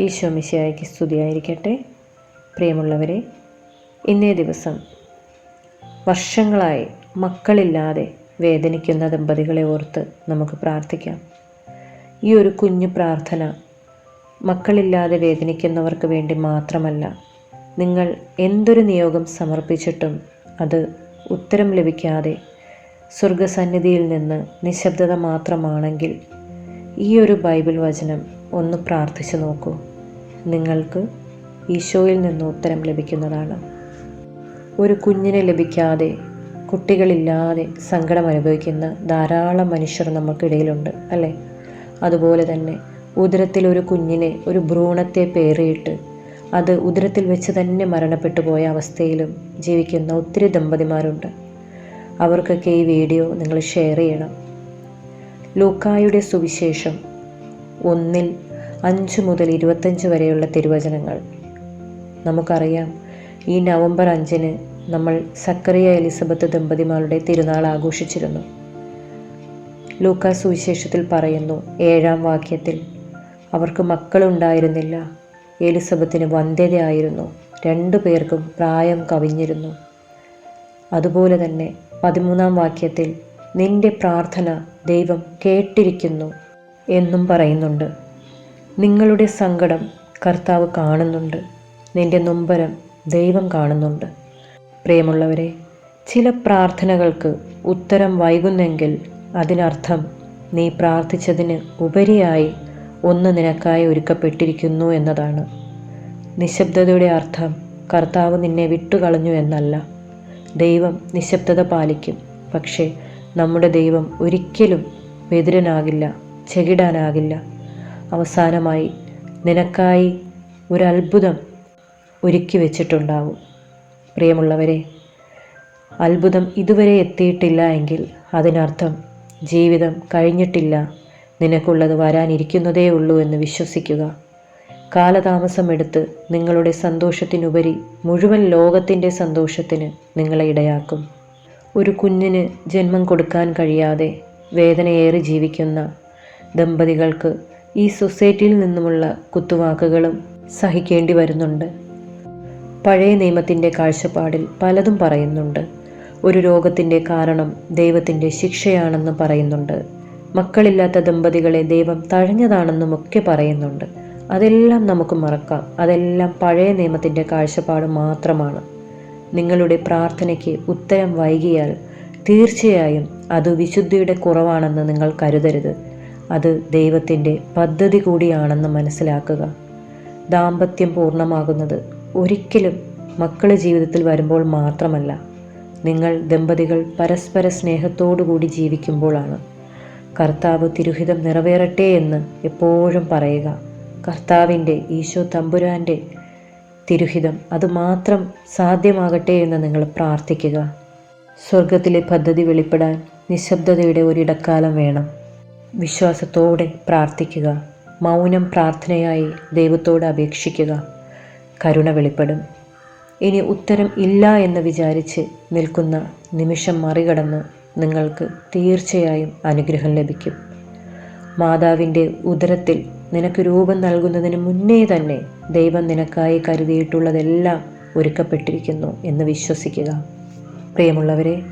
ഈശോ മിശിയായ്ക്ക് സ്തുതിയായിരിക്കട്ടെ. പ്രിയമുള്ളവരെ ഇന്നേ ദിവസം വർഷങ്ങളായി മക്കളില്ലാതെ വേദനിക്കുന്ന ദമ്പതികളെ ഓർത്ത് നമുക്ക് പ്രാർത്ഥിക്കാം. ഈ ഒരു കുഞ്ഞു പ്രാർത്ഥന മക്കളില്ലാതെ വേദനിക്കുന്നവർക്ക് വേണ്ടി മാത്രമല്ല നിങ്ങൾ എന്തൊരു നിയോഗം സമർപ്പിച്ചിട്ടും അത് ഉത്തരം ലഭിക്കാതെ സ്വർഗസന്നിധിയിൽ നിന്ന് നിശബ്ദത മാത്രമാണെങ്കിൽ ഈ ഒരു ബൈബിൾ വചനം ഒന്ന് പ്രാർത്ഥിച്ചു നോക്കൂ. നിങ്ങൾക്ക് ഈശോയിൽ നിന്ന് ഉത്തരം ലഭിക്കുന്നതാണ്. ഒരു കുഞ്ഞിനെ ലഭിക്കാതെ കുട്ടികളില്ലാതെ സങ്കടം അനുഭവിക്കുന്ന ധാരാളം മനുഷ്യർ നമുക്കിടയിലുണ്ട് അല്ലേ? അതുപോലെ തന്നെ ഉദരത്തിൽ ഒരു കുഞ്ഞിനെ ഒരു ഭ്രൂണത്തെ പേറിയിട്ട് അത് ഉദരത്തിൽ വെച്ച് തന്നെ മരണപ്പെട്ടു പോയ അവസ്ഥയിലും ജീവിക്കുന്ന ഒത്തിരി ദമ്പതിമാരുണ്ട്. അവർക്കൊക്കെ ഈ വീഡിയോ നിങ്ങൾ ഷെയർ ചെയ്യണം. ലൂക്കായുടെ സുവിശേഷം ഒന്നിൽ അഞ്ച് മുതൽ ഇരുപത്തഞ്ച് വരെയുള്ള തിരുവചനങ്ങൾ. നമുക്കറിയാം ഈ നവംബർ അഞ്ചിന് നമ്മൾ സക്കറിയ എലിസബത്ത് ദമ്പതിമാരുടെ തിരുനാൾ ആഘോഷിച്ചിരുന്നു. ലൂക്ക സുവിശേഷത്തിൽ പറയുന്നു ഏഴാം വാക്യത്തിൽ അവർക്ക് മക്കളുണ്ടായിരുന്നില്ല എലിസബത്തിന് വന്ധ്യതയായിരുന്നു രണ്ടു പേർക്കും പ്രായം കവിഞ്ഞിരുന്നു. അതുപോലെ തന്നെ പതിമൂന്നാം വാക്യത്തിൽ നിന്റെ പ്രാർത്ഥന ദൈവം കേട്ടിരിക്കുന്നു എന്നും പറയുന്നുണ്ട്. നിങ്ങളുടെ സങ്കടം കർത്താവ് കാണുന്നുണ്ട്. നിന്റെ നൊമ്പരം ദൈവം കാണുന്നുണ്ട്. പ്രിയമുള്ളവരെ ചില പ്രാർത്ഥനകൾക്ക് ഉത്തരം വൈകുന്നെങ്കിൽ അതിനർത്ഥം നീ പ്രാർത്ഥിച്ചതിന് ഉപരിയായി ഒന്ന് നിനക്കായി ഒരുക്കപ്പെട്ടിരിക്കുന്നു എന്നതാണ്. നിശബ്ദതയുടെ അർത്ഥം കർത്താവ് നിന്നെ വിട്ടുകളഞ്ഞു എന്നല്ല. ദൈവം നിശബ്ദത പാലിക്കും. പക്ഷേ നമ്മുടെ ദൈവം ഒരിക്കലും ബെതിരനാകില്ല ചെകിടാനാകില്ല. അവസാനമായി നിനക്കായി ഒരത്ഭുതം ഒരുക്കി വെച്ചിട്ടുണ്ടാവും. പ്രിയമുള്ളവരെ അത്ഭുതം ഇതുവരെ എത്തിയിട്ടില്ല എങ്കിൽ അതിനർത്ഥം ജീവിതം കഴിഞ്ഞിട്ടില്ല. നിനക്കുള്ളത് വരാനിരിക്കുന്നതേ ഉള്ളൂ എന്ന് വിശ്വസിക്കുക. കാലതാമസം എടുത്ത് നിങ്ങളുടെ സന്തോഷത്തിനുപരി മുഴുവൻ ലോകത്തിന്റെ സന്തോഷത്തിന് നിങ്ങളെ ഇടയാക്കും. ഒരു കുഞ്ഞിന് ജന്മം കൊടുക്കാൻ കഴിയാതെ വേദനയേറി ജീവിക്കുന്ന ദമ്പതികൾക്ക് ഈ സൊസൈറ്റിയിൽ നിന്നുമുള്ള കുത്തുവാക്കുകളും സഹിക്കേണ്ടി വരുന്നുണ്ട്. പഴയ നിയമത്തിന്റെ കാഴ്ചപ്പാടിൽ പലതും പറയുന്നുണ്ട്. ഒരു രോഗത്തിന്റെ കാരണം ദൈവത്തിന്റെ ശിക്ഷയാണെന്ന് പറയുന്നുണ്ട്. മക്കളില്ലാത്ത ദമ്പതികളെ ദൈവം തഴഞ്ഞതാണെന്നും ഒക്കെ പറയുന്നുണ്ട്. അതെല്ലാം നമുക്ക് മറക്കാം. അതെല്ലാം പഴയ നിയമത്തിന്റെ കാഴ്ചപ്പാട് മാത്രമാണ്. നിങ്ങളുടെ പ്രാർത്ഥനയ്ക്ക് ഉത്തരം വൈകിയാൽ തീർച്ചയായും അത് വിശുദ്ധിയുടെ കുറവാണെന്ന് നിങ്ങൾ കരുതരുത്. അത് ദൈവത്തിന്റെ പദ്ധതി കൂടിയാണെന്ന് മനസ്സിലാക്കുക. ദാമ്പത്യം പൂർണമാകുന്നത് ഒരിക്കലും മക്കൾ ജീവിതത്തിൽ വരുമ്പോൾ മാത്രമല്ല നിങ്ങൾ ദമ്പതികൾ പരസ്പര സ്നേഹത്തോടുകൂടി ജീവിക്കുമ്പോഴാണ്. കർത്താവ് തിരുഹിതം നിറവേറട്ടെ എന്ന് എപ്പോഴും പറയുക. കർത്താവിന്റെ ഈശോ തമ്പുരാന്റെ തിരുഹിതം അതുമാത്രം സാധ്യമാകട്ടെ എന്ന് നിങ്ങൾ പ്രാർത്ഥിക്കുക. സ്വർഗത്തിലെ പദ്ധതി വെളിപ്പെടാൻ നിശബ്ദതയുടെ ഒരിടക്കാലം വേണം. വിശ്വാസത്തോടെ പ്രാർത്ഥിക്കുക. മൗനം പ്രാർത്ഥനയായി ദൈവത്തോട് അപേക്ഷിക്കുക. കരുണ വെളിപ്പെടും. ഇനി ഉത്തരം ഇല്ല എന്ന് വിചാരിച്ച് നിൽക്കുന്ന നിമിഷം മറികടന്ന് നിങ്ങൾക്ക് തീർച്ചയായും അനുഗ്രഹം ലഭിക്കും. മാതാവിന്റെ ഉദരത്തിൽ നിനക്ക് രൂപം നൽകുന്നതിന് മുന്നേ തന്നെ ദൈവം നിനക്കായി കരുതിയിട്ടുള്ളതെല്ലാം ഒരുക്കപ്പെട്ടിരിക്കുന്നു എന്ന് വിശ്വസിക്കുക. പ്രിയമുള്ളവരെ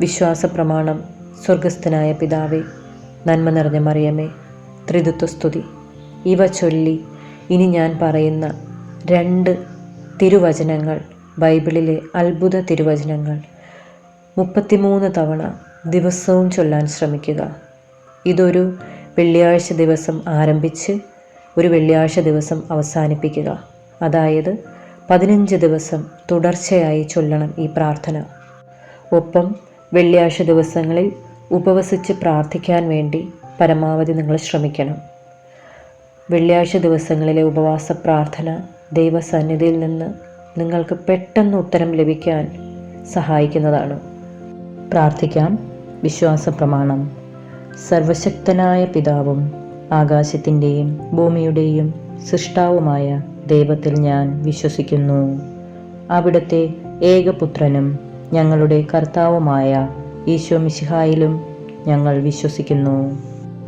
വിശ്വാസ പ്രമാണം സ്വർഗസ്ഥനായ പിതാവേ നന്മ നിറഞ്ഞ മറിയമേ ത്രിതുത്വസ്തുതി ഇവ ചൊല്ലി ഇനി ഞാൻ പറയുന്ന രണ്ട് തിരുവചനങ്ങൾ ബൈബിളിലെ അത്ഭുത തിരുവചനങ്ങൾ. മുപ്പത്തിമൂന്ന് തവണ ദിവസവും ചൊല്ലാൻ ശ്രമിക്കുക. ഇതൊരു വെള്ളിയാഴ്ച ദിവസം ആരംഭിച്ച് ഒരു വെള്ളിയാഴ്ച ദിവസം അവസാനിപ്പിക്കുക. അതായത് പതിനഞ്ച് ദിവസം തുടർച്ചയായി ചൊല്ലണം ഈ പ്രാർത്ഥന. ഒപ്പം വെള്ളിയാഴ്ച ദിവസങ്ങളിൽ ഉപവസിച്ച് പ്രാർത്ഥിക്കാൻ വേണ്ടി പരമാവധി നിങ്ങൾ ശ്രമിക്കണം. വെള്ളിയാഴ്ച ദിവസങ്ങളിലെ ഉപവാസ പ്രാർത്ഥന ദൈവസന്നിധിയിൽ നിന്ന് നിങ്ങൾക്ക് പെട്ടെന്ന് ഉത്തരം ലഭിക്കാൻ സഹായിക്കുന്നതാണ്. പ്രാർത്ഥിക്കാം. വിശ്വാസ പ്രമാണം സർവശക്തനായ പിതാവും ആകാശത്തിന്റെയും ഭൂമിയുടെയും സൃഷ്ടാവുമായ ദൈവത്തിൽ ഞാൻ വിശ്വസിക്കുന്നു. അവിടുത്തെ ഏകപുത്രനും ഞങ്ങളുടെ കർത്താവുമായ ഈശോ മിശിഹായിലും ഞങ്ങൾ വിശ്വസിക്കുന്നു.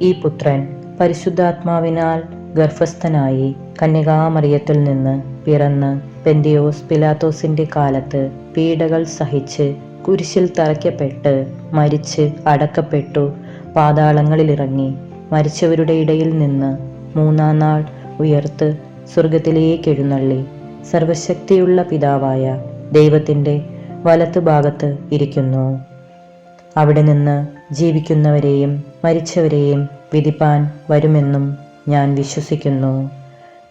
ഈ പുത്രൻ പരിശുദ്ധാത്മാവിനാൽ ഗർഭസ്ഥനായി കന്യകാമറിയത്തിൽ നിന്ന് പിറന്ന് പെന്തിയോസ് പിലാത്തോസിന്റെ കാലത്ത് പീഡകൾ സഹിച്ച് കുരിശിൽ തറയ്ക്കപ്പെട്ട് മരിച്ച് അടക്കപ്പെട്ടു പാതാളങ്ങളിലിറങ്ങി മരിച്ചവരുടെ ഇടയിൽ നിന്ന് മൂന്നാം നാൾ ഉയർത്ത് സ്വർഗത്തിലേക്ക് എഴുന്നള്ളി. സർവശക്തിയുള്ള പിതാവായ ദൈവത്തിന്റെ വലത്തുഭാഗത്ത് ഇരിക്കുന്നു. അവിടെ നിന്ന് ജീവിക്കുന്നവരെയും മരിച്ചവരെയും വിധിപ്പാൻ വരുമെന്നും ഞാൻ വിശ്വസിക്കുന്നു.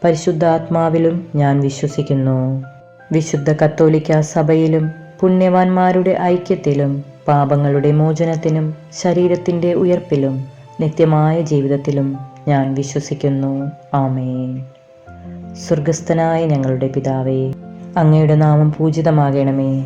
പരിശുദ്ധാത്മാവിലും ഞാൻ വിശ്വസിക്കുന്നു. വിശുദ്ധ കത്തോലിക്ക സഭയിലും പുണ്യവാന്മാരുടെ ഐക്യത്തിലും പാപങ്ങളുടെ മോചനത്തിനും ശരീരത്തിന്റെ ഉയർപ്പിലും നിത്യമായ ജീവിതത്തിലും ഞാൻ വിശ്വസിക്കുന്നു. ആമേൻ. സ്വർഗസ്ഥനായ ഞങ്ങളുടെ പിതാവേ അങ്ങയുടെ നാമം പൂജിതമാകണമേ.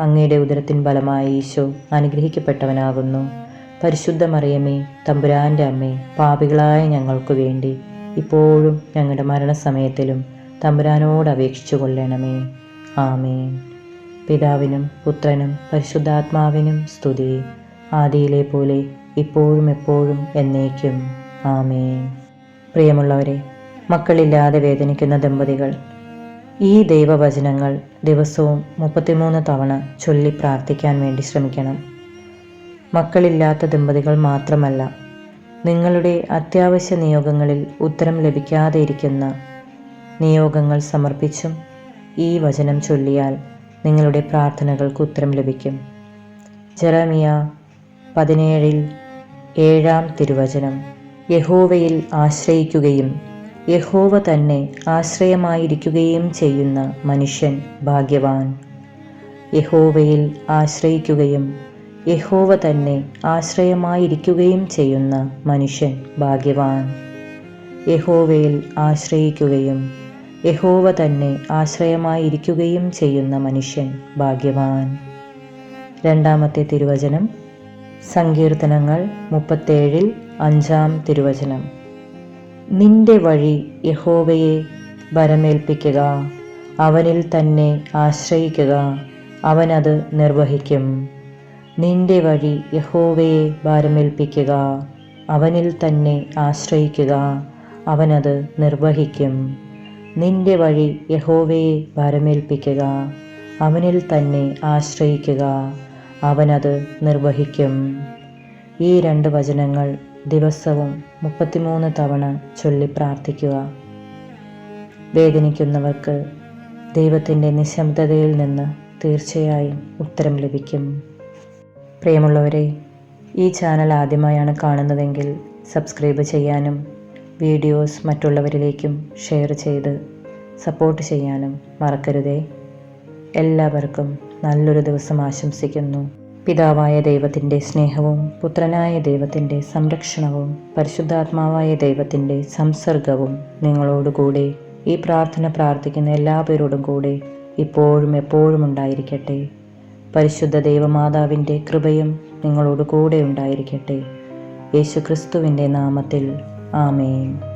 അങ്ങയുടെ ഉദരത്തിൻ ഫലമായ ഈശോ അനുഗ്രഹിക്കപ്പെട്ടവനാകുന്നു. പരിശുദ്ധ മറിയമേ തമ്പുരാന്റെ അമ്മേ പാപികളായ ഞങ്ങൾക്ക് വേണ്ടി ഇപ്പോഴും ഞങ്ങളുടെ മരണസമയത്തിലും തമ്പുരാനോട് അപേക്ഷിച്ചു കൊള്ളണമേ. ആമേൻ. പിതാവിനും പുത്രനും പരിശുദ്ധാത്മാവിനും സ്തുതി. ആദിയിലെ പോലെ ഇപ്പോഴും എപ്പോഴും എന്നേക്കും. ആമേൻ. പ്രിയമുള്ളവരെ മക്കളില്ലാതെ വേദനിക്കുന്ന ദമ്പതികൾ ഈ ദൈവവചനങ്ങൾ ദിവസവും മുപ്പത്തിമൂന്ന് തവണ ചൊല്ലി പ്രാർത്ഥിക്കാൻ വേണ്ടി ശ്രമിക്കണം. മക്കളില്ലാത്ത ദമ്പതികൾ മാത്രമല്ല നിങ്ങളുടെ അത്യാവശ്യ നിയോഗങ്ങളിൽ ഉത്തരം ലഭിക്കാതെ ഇരിക്കുന്ന നിയോഗങ്ങൾ സമർപ്പിച്ചും ഈ വചനം ചൊല്ലിയാൽ നിങ്ങളുടെ പ്രാർത്ഥനകൾക്ക് ഉത്തരം ലഭിക്കും. ജെറമിയ പതിനേഴിൽ ഏഴാം തിരുവചനം. യഹോവയിൽ ആശ്രയിക്കുകയും യഹോവ തന്നെ ആശ്രയമായിരിക്കുകയും ചെയ്യുന്ന മനുഷ്യൻ ഭാഗ്യവാൻ. യഹോവയിൽ ആശ്രയിക്കുകയും യഹോവ തന്നെ ആശ്രയമായിരിക്കുകയും ചെയ്യുന്ന മനുഷ്യൻ ഭാഗ്യവാൻ. യഹോവയിൽ ആശ്രയിക്കുകയും യഹോവ തന്നെ ആശ്രയമായിരിക്കുകയും ചെയ്യുന്ന മനുഷ്യൻ ഭാഗ്യവാൻ. രണ്ടാമത്തെ തിരുവചനം സങ്കീർത്തനങ്ങൾ മുപ്പത്തേഴിൽ അഞ്ചാം തിരുവചനം. നിന്റെ വഴി യഹോവയെ ഭരമേൽപ്പിക്കുക അവനിൽ തന്നെ ആശ്രയിക്കുക. അവനത് നിർവഹിക്കും. നിന്റെ വഴി യഹോവയെ ഭാരമേൽപ്പിക്കുക. അവനിൽ തന്നെ ആശ്രയിക്കുക. അവനത് നിർവഹിക്കും. നിന്റെ വഴി യഹോവയെ ഭാരമേൽപ്പിക്കുക. അവനിൽ തന്നെ ആശ്രയിക്കുക. അവനത് നിർവഹിക്കും. ഈ രണ്ട് വചനങ്ങൾ ദിവസവും മുപ്പത്തിമൂന്ന് തവണ ചൊല്ലി പ്രാർത്ഥിക്കുക. വേദനിക്കുന്നവർക്ക് ദൈവത്തിന്റെ നിശബ്ദതയിൽ നിന്ന് തീർച്ചയായും ഉത്തരം ലഭിക്കും. പ്രിയമുള്ളവരെ ഈ ചാനൽ ആദ്യമായാണ് കാണുന്നതെങ്കിൽ സബ്സ്ക്രൈബ് ചെയ്യാനും വീഡിയോസ് മറ്റുള്ളവരിലേക്കും ഷെയർ ചെയ്ത് സപ്പോർട്ട് ചെയ്യാനും മറക്കരുതേ. എല്ലാവർക്കും നല്ലൊരു ദിവസം ആശംസിക്കുന്നു. പിതാവായ ദൈവത്തിന്റെ സ്നേഹവും പുത്രനായ ദൈവത്തിന്റെ സംരക്ഷണവും പരിശുദ്ധാത്മാവായ ദൈവത്തിന്റെ സംസർഗവും നിങ്ങളോടുകൂടെ. ഈ പ്രാർത്ഥന പ്രാർത്ഥിക്കുന്ന എല്ലാവരോടും കൂടെ ഇപ്പോഴും എപ്പോഴും ഉണ്ടായിരിക്കട്ടെ. പരിശുദ്ധ ദൈവമാതാവിന്റെ കൃപയും നിങ്ങളോടുകൂടെ ഉണ്ടായിരിക്കട്ടെ. യേശുക്രിസ്തുവിന്റെ നാമത്തിൽ. ആമേൻ.